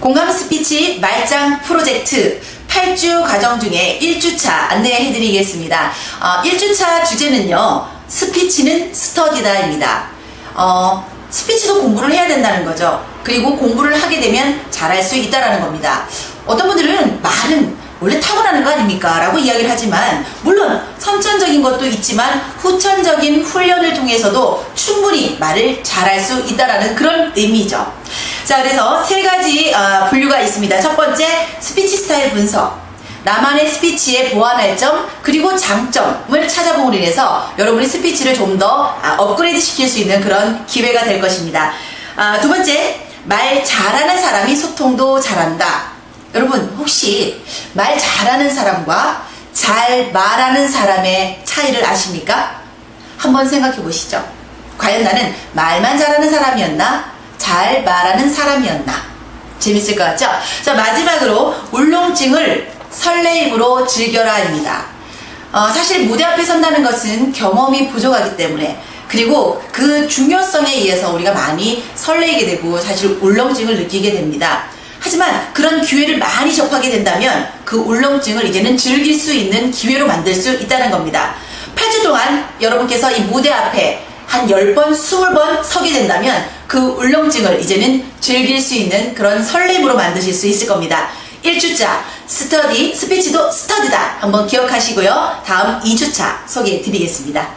공감 스피치 말짱 프로젝트 8주 과정 중에 1주차 안내해 드리겠습니다. 어, 1주차 주제는요, 스피치는 스터디다입니다. 어, 스피치도 공부를 해야 된다는 거죠. 그리고 공부를 하게 되면 잘할 수 있다라는 겁니다. 어떤 분들은 말은 원래 타고나는 거 아닙니까? 라고 이야기를 하지만, 물론 선천적인 것도 있지만, 후천적인 훈련을 통해서도 충분히 말을 잘할 수 있다라는 그런 의미죠. 자, 그래서 세 가지 어, 분류가 있습니다. 첫 번째, 스피치 스타일 분석. 나만의 스피치에 보완할 점 그리고 장점을 찾아봄으로 인해서 여러분이 스피치를 좀 더 업그레이드 시킬 수 있는 그런 기회가 될 것입니다. 아, 두 번째, 말 잘하는 사람이 소통도 잘한다. 여러분 혹시 말 잘하는 사람과 잘 말하는 사람의 차이를 아십니까? 한번 생각해 보시죠. 과연 나는 말만 잘하는 사람이었나? 잘 말하는 사람이었나? 재밌을 것 같죠? 자, 마지막으로 울렁증을 설레임으로 즐겨라입니다. 어, 사실 무대 앞에 선다는 것은 경험이 부족하기 때문에 그리고 그 중요성에 의해서 우리가 많이 설레게 되고 사실 울렁증을 느끼게 됩니다. 하지만 그런 기회를 많이 접하게 된다면 그 울렁증을 이제는 즐길 수 있는 기회로 만들 수 있다는 겁니다. 8주 동안 여러분께서 이 무대 앞에 한 10번, 20번 서게 된다면 그 울렁증을 이제는 즐길 수 있는 그런 설렘으로 만드실 수 있을 겁니다. 1주차 스터디, 스피치도 스터디다. 한번 기억하시고요. 다음 2주차 소개해 드리겠습니다.